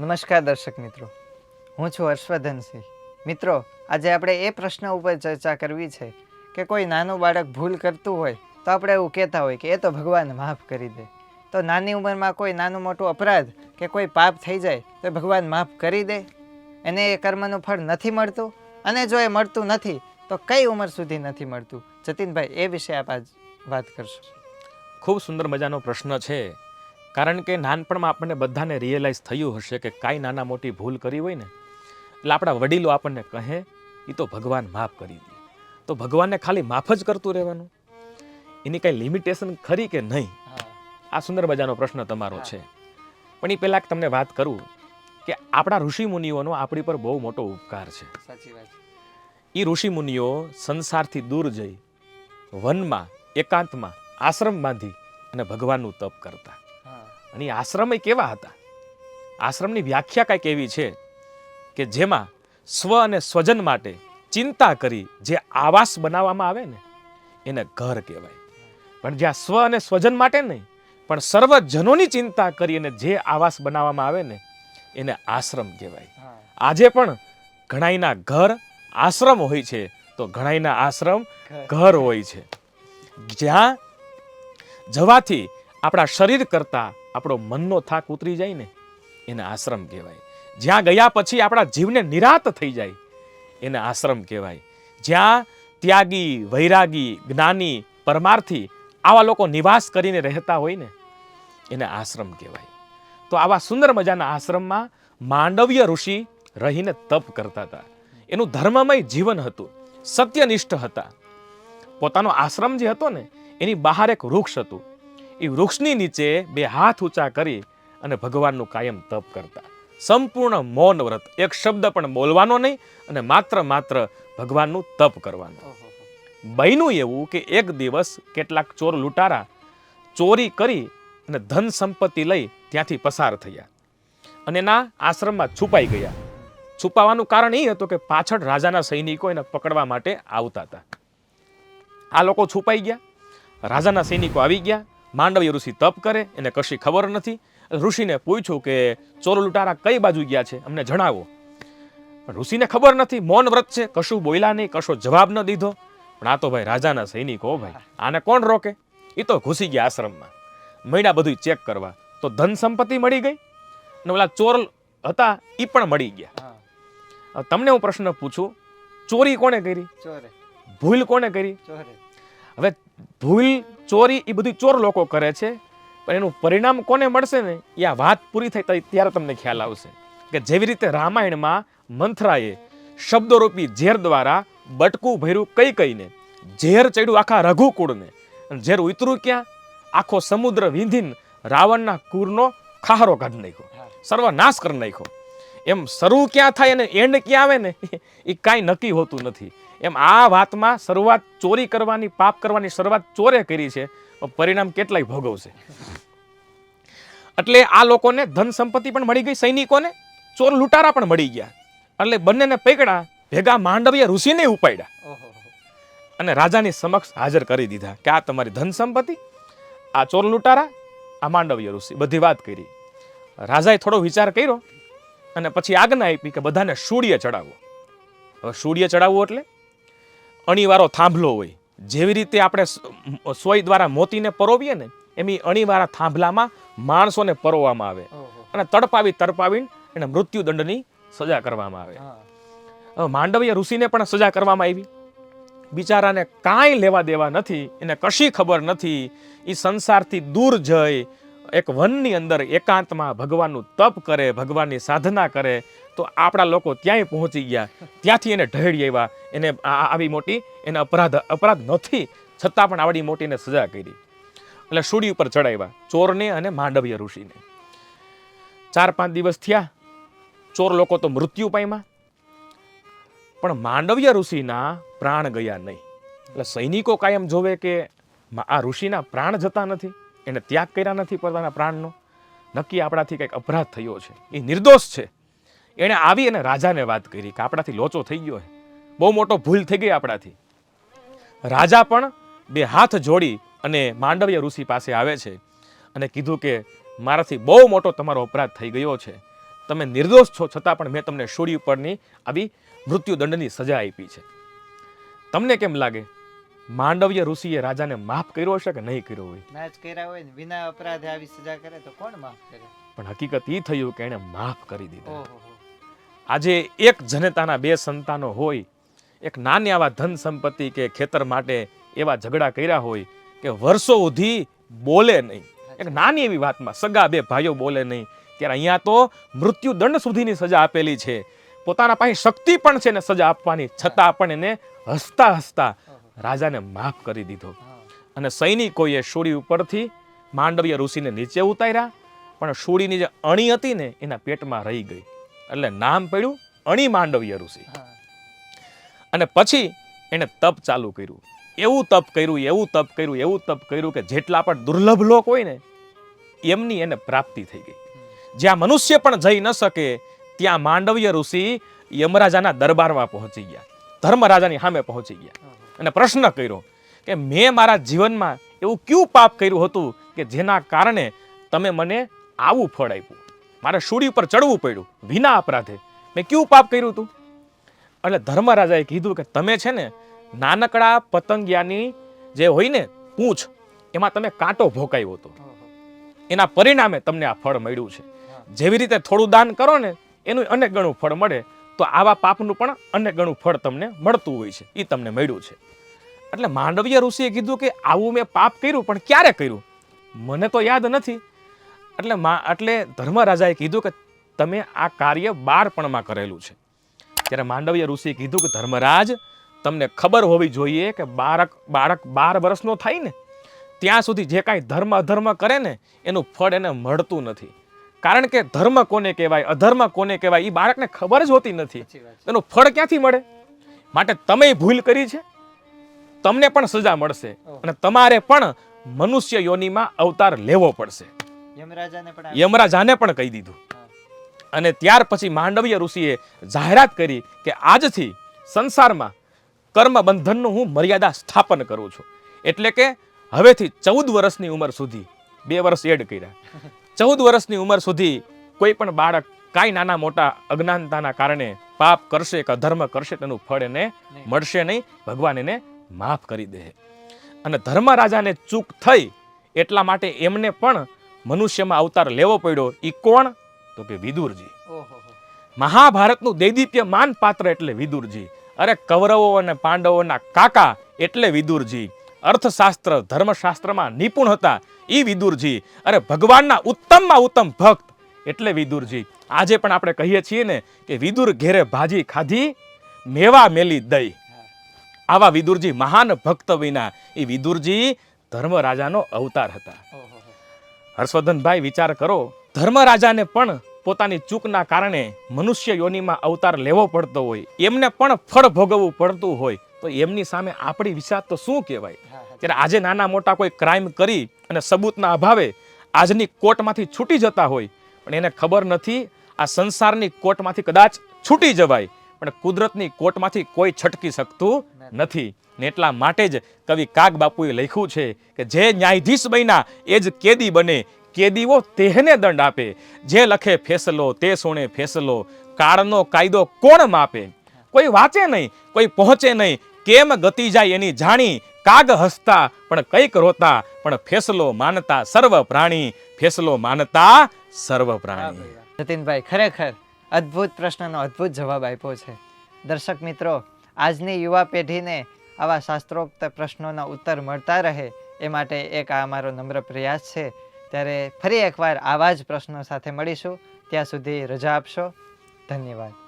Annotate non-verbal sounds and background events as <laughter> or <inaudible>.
નમસ્કાર દર્શક મિત્રો. હું છું હર્ષવર્ધનસિંહ. મિત્રો, આજે આપણે એ પ્રશ્ન ઉપર ચર્ચા કરવી છે કે કોઈ નાનું બાળક ભૂલ કરતું હોય તો આપણે એવું કહેતા હોય કે એ તો ભગવાન માફ કરી દે. તો નાની ઉંમરમાં કોઈ નાનું મોટું અપરાધ કે કોઈ પાપ થઈ જાય તો ભગવાન માફ કરી દે? એને એ કર્મનું ફળ નથી મળતું? અને જો એ મળતું નથી, તો કઈ ઉંમર સુધી નથી મળતું? જતીનભાઈ, એ વિશે આપ આજ વાત કરશો. ખૂબ સુંદર મજાનો પ્રશ્ન છે. કારણ કે નાનપણમાં આપણને બધાને રિયલાઇઝ થયું હશે કે કાંઈ નાના મોટી ભૂલ કરી હોય ને એટલે આપણા વડીલો આપણને કહે એ તો ભગવાન માફ કરી દે. તો ભગવાનને ખાલી માફ જ કરતું રહેવાનું? એની કાંઈ લિમિટેશન ખરી કે નહીં? આ સુંદર મજાનો પ્રશ્ન તમારો છે. પણ એ પહેલાં તમને વાત કરું કે આપણા ઋષિ મુનિઓનો આપણી પર બહુ મોટો ઉપકાર છે. સાચી વાત એ ઋષિ મુનિઓ સંસારથી દૂર જઈ વનમાં એકાંતમાં આશ્રમ બાંધી અને ભગવાનનું તપ કરતા. અને આશ્રમ કેવા હતા? આશ્રમની વ્યાખ્યા કાંઈક એવી છે કે જેમાં સ્વ અને સ્વજન માટે ચિંતા કરી જે આવાસ બનાવવામાં આવે ને એને ઘર કહેવાય. પણ જ્યાં સ્વ અને સ્વજન માટે નહીં પણ સર્વજનોની ચિંતા કરી અને જે આવાસ બનાવવામાં આવે ને એને આશ્રમ કહેવાય. આજે પણ ઘણાઈના ઘર આશ્રમ હોય છે તો ઘણાઈના આશ્રમ. ઘર હોય છે. જ્યાં જવાથી આપણા શરીર કરતાં આપણો મનનો થાક ઉતરી જાય ને, એને આશ્રમ કહેવાય. જ્યાં ગયા પછી આપણા જીવને નિરાત થઈ જાય, એને આશ્રમ કહેવાય. જ્યાં ત્યાગી, વૈરાગી, જ્ઞાની, પરમાર્થી આવા લોકો નિવાસ કરીને રહેતા હોય ને, એને આશ્રમ કહેવાય. તો આવા સુંદર મજાના આશ્રમમાં માંડવ્ય ઋષિ રહીને તપ કરતા હતા. એનું ધર્મમય જીવન હતું, સત્યનિષ્ઠ હતા. પોતાનો આશ્રમ જે હતો ને, એની બહાર એક વૃક્ષ હતું. એ વૃક્ષની નીચે બે હાથ ઊંચા કરી અને ભગવાનનું કાયમ તપ કરતા. સંપૂર્ણ મૌન વ્રત. એક શબ્દ પણ બોલવાનો નહીં અને માત્ર માત્ર ભગવાનનું તપ કરવાનું. બન્યું એવું કે એક દિવસ કેટલાક ચોર લૂંટારા ચોરી કરી અને ધન સંપત્તિ લઈ ત્યાંથી પસાર થયા અને એના આશ્રમમાં છુપાઈ ગયા. છુપાવાનું કારણ એ હતું કે પાછળ રાજાના સૈનિકો એને પકડવા માટે આવતા હતા. આ લોકો છુપાઈ ગયા. રાજાના સૈનિકો આવી ગયા. માંડવ્ય ઋષિ તપ કરે એને કશી ખબર નથી. ઋષિને પૂછ્યું કે ચોર લૂંટારા કઈ બાજુ ગયા છે? અમને જણાવો. પણ ઋષિને ખબર નથી મૌન વ્રત છે કશું બોલ્યા નહીં કશો જવાબ ન દીધો. પણ આ તો ભાઈ રાજાના સૈનિકો ભાઈ. આને કોણ રોકે? એ તો ઘૂસી ગયા આશ્રમમાં. મહિના બધું ચેક કરવા. તો ધન સંપત્તિ મળી ગઈ? અને ઓલા ચોર હતા એ પણ મળી ગયા. તમને હું પ્રશ્ન પૂછું ચોરી કોણે કરી? ભૂલ કોણે કરી? હવે ભૂલ ચોરી એ બધી ચોર લોકો કરે છે પણ એનું પરિણામ કોને મળશે ને? એ આ વાત પૂરી થઈ ત્યારે તમને ખ્યાલ આવશે કે જેવી રીતે રામાયણમાં મંથરાએ શબ્દરૂપી ઝેર દ્વારા બટકું ભર્યું કઈ કઈને ઝેર ચડ્યું આખા રઘુકુળને. ઝેર ઉતરું ક્યાં? આખો સમુદ્ર વિંધીન રાવણના કુરનો ખાહરો કાઢી નાખ્યો. સર્વનાશ કરી નાખ્યો. એમ શરૂ ક્યાં થાય અને એન્ડ ક્યાં આવે ને, એ કાંઈ નક્કી હોતું નથી. એમ આ વાતમાં શરૂઆત ચોરી કરવાની, પાપ કરવાની શરૂઆત ચોરે કરી છે પરિણામ કેટલાય ભોગવશે? એટલે આ લોકોને ધન સંપત્તિ પણ મળી ગઈ, સૈનિકોને? ચોર લૂંટારા પણ મળી ગયા. એટલે બંનેને પકડા ભેગા માંડવીએ ઋષિને ઉપાડ્યા. અને રાજાની સમક્ષ હાજર કરી દીધા કે આ તમારી ધન સંપત્તિ, આ ચોર લૂંટારા, આ માંડવીય ઋષિ. બધી વાત કરી. રાજાએ થોડો વિચાર કર્યો અને પછી આજ્ઞા આપી કે બધાને સૂર્ય ચડાવો. હવે સૂર્ય ચડાવવો એટલે અણીવારો થાંભલો હોય. જેવી રીતે આપણે સોય દ્વારા મોતીને પરોવીએ ને એમ અણીવાળા થાંભલામાં માણસોને પરોવામાં આવે. અને તડપાવી તડપાવીને એને મૃત્યુદંડની સજા કરવામાં આવે. હવે માંડવીય ઋષિને પણ સજા કરવામાં આવી. બિચારાને કાંઈ લેવા દેવા નથી એને કશી ખબર નથી. એ સંસારથી દૂર જઈ એક વનની અંદર એકાંતમાં ભગવાનનું તપ કરે, ભગવાનની સાધના કરે, તો આપણા લોકો ત્યાંય પહોંચી ગયા. ત્યાંથી એને ઢળી આવ્યા. એને આવી મોટી એને અપરાધ અપરાધ નથી, છતાં પણ આવડી મોટી એને સજા કરી. એટલે સૂડી ઉપર ચડાવ્યા, ચોરને અને માંડવ્ય ઋષિને. ચાર પાંચ દિવસ થયા, ચોર લોકો તો મૃત્યુ પામ્યા. પણ માંડવ્ય ઋષિના પ્રાણ ગયા નહીં. એટલે સૈનિકો કાયમ જોવે કે આ ઋષિના પ્રાણ જતા નથી. એને ત્યાગ કર્યા નથી પોતાના પ્રાણનો. નક્કી આપણાથી કંઈક અપરાધ થયો છે. એ નિર્દોષ છે. એણે આવી અને રાજાને વાત કરી કે આપણાથી લોચો થઈ ગયો છે. બહુ મોટો ભૂલ થઈ ગઈ આપણાથી. રાજા પણ બે હાથ જોડી અને માંડવ્ય ઋષિ પાસે આવે છે અને કીધું કે મારાથી બહુ મોટો તમારો અપરાધ થઈ ગયો છે. તમે નિર્દોષ છો છતાં પણ મેં તમને સૂર્ય ઉપરની આવી મૃત્યુદંડની સજા આપી છે. તમને કેમ લાગે? માંડવ્ય ઋષિએ રાજાને માફ કર્યો હશે કે નહીં કર્યો હોય? ના જ કર્યા હોય ને વિના અપરાધે આવી સજા કરે તો કોણ માફ કરે? પણ હકીકત એ થયું કે એણે માફ કરી દીધું. આજે એક જનતાના બે સંતાનો હોય એક નાની આવા ધન સંપત્તિ કે ખેતર માટે એવા ઝઘડા કર્યા હોય કે વર્ષો સુધી બોલે નહીં. એક નાની એવી વાતમાં સગા બે ભાઈઓ બોલે નહીં. ત્યારે અહીંયા તો મૃત્યુદંડ સુધીની સજા આપેલી છે. પોતાના પાસે શક્તિ પણ છે ને સજા આપવાની છતાં પણ એને હસતા હસતા રાજાને માફ કરી દીધો. અને સૈનિકોએ શૂળી ઉપરથી માંડવીય ઋષિને નીચે ઉતાર્યા પણ શૂળીની જે અણી હતી ને એના પેટમાં રહી ગઈ. એટલે નામ પડ્યું અણી માંડવીય ઋષિ. અને પછી એણે તપ ચાલુ કર્યું. એવું તપ કર્યું એવું તપ કર્યું એવું તપ કર્યું કે જેટલા પણ દુર્લભ લોક હોય ને એમની એને પ્રાપ્તિ થઈ ગઈ. જ્યાં મનુષ્ય પણ જઈ ન શકે ત્યાં માંડવીય ઋષિ યમરાજાના દરબારમાં પહોંચી ગયા. ધર્મરાજાની સામે પહોંચી ગયા. અને પ્રશ્ન કર્યો કે મેં મારા જીવનમાં એવું કયું પાપ કર્યું હતું કે જેના કારણે તમે મને આવું ફળ આપ્યું? મારે શૂળી ઉપર ચડવું પડ્યું વિના અપરાધે. મેં કયું પાપ કર્યું હતું? એટલે ધર્મરાજાએ કીધું કે તમે છે ને નાનકડા પતંગિયાની જે હોય ને પૂંછ એમાં તમે કાંટો ભોકાયો હતો. એના પરિણામે તમને આ ફળ મળ્યું છે. જેવી રીતે થોડું દાન કરો ને એનું અનેક ગણું ફળ મળે. તો આવા પાપનું પણ અનેક ગણું ફળ તમને મળતું હોય છે. એ તમને મળ્યું છે. એટલે માંડવીય ઋષિએ કીધું કે આવું મેં પાપ કર્યું, પણ ક્યારે કર્યું? મને તો યાદ નથી. એટલે મા, એટલે ધર્મરાજાએ કીધું કે તમે આ કાર્ય બાળપણમાં કરેલું છે. ત્યારે માંડવીય ઋષિએ કીધું કે ધર્મરાજ, તમને ખબર હોવી જોઈએ કે બાળક બાળક બાર વર્ષનો થાય ને, ત્યાં સુધી જે કાંઈ ધર્મ અધર્મ કરે ને, એનું ફળ એને મળતું નથી. કારણ કે ધર્મ કોને કહેવાય અધર્મ કોને કહેવાય એ બાળકને ખબર જ હોતી નથી. એનું ફળ ક્યાંથી મળે? માટે તમે ભૂલ કરી છે. તમને પણ સજા મળશે અને તમારે પણ મનુષ્ય યોનિમાં અવતાર લેવો પડશે. યમરાજાને પણ કહી દીધું. અને ત્યાર પછી માંડવીય ઋષિએ જાહેરાત કરી કે આજથી સંસારમાં કર્મ બંધનનું હું મર્યાદા સ્થાપન કરું છું. એટલે કે હવેથી ચૌદ વર્ષની ઉંમર સુધી બે વર્ષ એડ કર્યા. <laughs> ચૌદ વર્ષની ઉંમર સુધી કોઈ પણ બાળક કાંઈ નાના મોટા અજ્ઞાનતાના કારણે પાપ કરશે કે અધર્મ કરશે તેનું ફળ એને મળશે નહીં. ભગવાન એને માફ કરી દે. અને ધર્મરાજાને ચૂક થઈ એટલા માટે એમને પણ મનુષ્યમાં અવતાર લેવો પડ્યો. એ કોણ? તો કે વિદુરજી. મહાભારતનું દૈદીપ્યમાન પાત્ર એટલે વિદુરજી. અરે કૌરવો અને પાંડવોના કાકા એટલે વિદુરજી. અર્થશાસ્ત્ર, ધર્મશાસ્ત્રમાં નિપુણ હતા એ વિદુરજી. અને ભગવાનના ઉત્તમમાં ઉત્તમ ભક્ત એટલે વિદુરજી. આજે પણ આપણે કહીએ છીએ ને કે વિદુર ઘેરે ભાજી ખાધી, મેવા મેલી દઈ. આવા વિદુરજી મહાન ભક્ત વિના એ વિદુરજી ધર્મરાજાનો અવતાર હતા. હર્ષવર્ધનભાઈ, વિચાર કરો, ધર્મરાજાને પણ પોતાની ચૂકના કારણે મનુષ્ય યોનિમાં અવતાર લેવો પડતો હોય. એમને પણ ફળ ભોગવવું પડતું હોય. તો એમની સામે આપણી વિચાર તો શું કહેવાય. ત્યારે આજે નાના મોટા કોઈ ક્રાઇમ કરી અને સબૂતના અભાવે આજની કોર્ટમાંથી છૂટી જતા હોય. પણ એને ખબર નથી આ સંસારની કોર્ટમાંથી કદાચ છૂટી જવાય. પણ કુદરતની કોર્ટમાંથી કોઈ છટકી શકતું નથી. ને એટલા માટે જ કવિ કાગ બાપુએ લખ્યું છે કે જે ન્યાયાધીશ બન્યા એ જ કેદી બને. કેદીઓ તેને દંડ આપે. જે લખે ફેસલો તે સુણે ફેસલો. કાળનો કાયદો કોણ માપે? કોઈ વાંચે નહીં કોઈ પહોંચે નહીં. કેમ ગતિ જાય એની જાણી કાગ હસતા, પણ કંઈક રોતા, પણ ફેસલો માનતા સર્વ પ્રાણી, ફેસલો માનતા સર્વ પ્રાણી. જતીનભાઈ, ખરેખર અદ્ભુત પ્રશ્નનો અદ્ભુત જવાબ આપ્યો છે. દર્શક મિત્રો, આજની યુવા પેઢીને આવા શાસ્ત્રોક્ત પ્રશ્નોના ઉત્તર મળતા રહે એ માટે એક આ અમારો નમ્ર પ્રયાસ છે. ત્યારે ફરી એકવાર આવા જ પ્રશ્નો સાથે મળીશું. ત્યાં સુધી રજા આપશો. ધન્યવાદ.